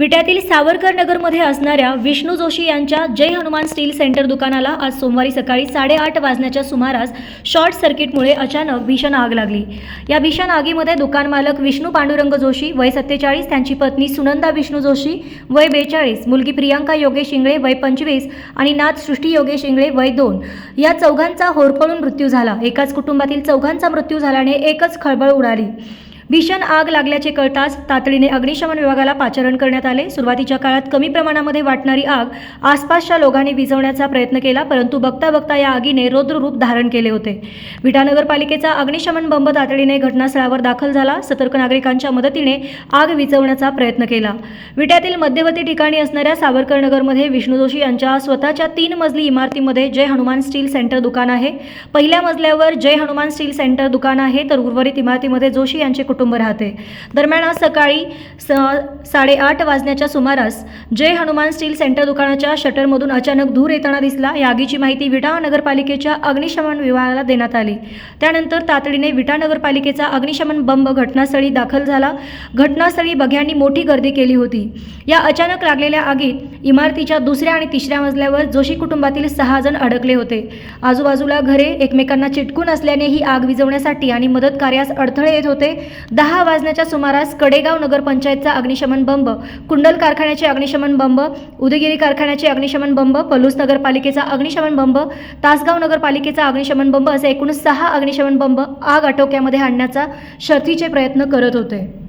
विट्यातील सावरकर नगरमध्ये असणाऱ्या विष्णू जोशी यांच्या जय हनुमान स्टील सेंटर दुकानाला आज सोमवारी सकाळी साडेआठ वाजण्याच्या सुमारास शॉर्ट सर्किटमुळे अचानक भीषण आग लागली. या भीषण आगीमध्ये दुकान मालक विष्णू पांडुरंग जोशी वय सत्तेचाळीस त्यांची पत्नी सुनंदा विष्णू जोशी वय बेचाळीस मुलगी प्रियांका योगेश इंगळे वय पंचवीस आणि नाथ सृष्टी योगेश इंगळे वय दोन. या चौघांचा होरपळून मृत्यू झाला. एकाच कुटुंबातील चौघांचा मृत्यू झाल्याने एकच खळबळ उडाली. भीषण आग लागल्याचे कळताच तातडीने अग्निशमन विभागाला पाचारण करण्यात आले. सुरुवातीच्या काळात कमी प्रमाणामध्ये वाटणारी आग आसपासच्या लोकांनी विझवण्याचा प्रयत्न केला परंतु बघता बघता या आगीने रौद्र रूप धारण केले होते. विटानगरपालिकेचा अग्निशमन बंब तातडीने घटनास्थळावर दाखल झाला. सतर्क नागरिकांच्या मदतीने आग विझवण्याचा प्रयत्न केला. विट्यातील मध्यवर्ती ठिकाणी असणाऱ्या सावरकर नगरमध्ये विष्णू जोशी यांच्या स्वतःच्या तीन मजली इमारतीमध्ये जय हनुमान स्टील सेंटर दुकान आहे. पहिल्या मजल्यावर जय हनुमान स्टील सेंटर दुकान आहे तर उर्वरित इमारतीमध्ये जोशी यांचे कुटुंब कुटुंब राहते. दरम्यान आज सकाळी स साडेआठ वाजण्याच्या सुमारास जय हनुमान स्टील सेंटर दुकानाच्या शटरमधून अचानक धूर येताना दिसला. या आगीची माहिती विटा नगरपालिकेच्या अग्निशमन विभागाला देण्यात आली. त्यानंतर तातडीने विटा नगरपालिकेचा अग्निशमन बंब घटनास्थळी दाखल झाला. घटनास्थळी बघ्यांनी मोठी गर्दी केली होती. या अचानक लागलेल्या आगीत इमारतीच्या दुसऱ्या आणि तिसऱ्या मजल्यावर जोशी कुटुंबातील सहा जण अडकले होते. आजूबाजूला घरे एकमेकांना चिटकून असल्याने ही आग विझवण्यासाठी आणि मदत कार्यास अडथळे येत होते दहा वाजण्याच्या सुमारास कडेगाव नगरपंचायतचा अग्निशमन बंब कुंडल कारखान्याचे अग्निशमन बंब उदयगिरी कारखान्याचे अग्निशमन बंब पलूस नगरपालिकेचा अग्निशमन बंब तासगाव नगरपालिकेचा अग्निशमन बंब असे एकूण सहा अग्निशमन बंब आग आटोक्यामध्ये आणण्याचा शर्थीचे प्रयत्न करत होते.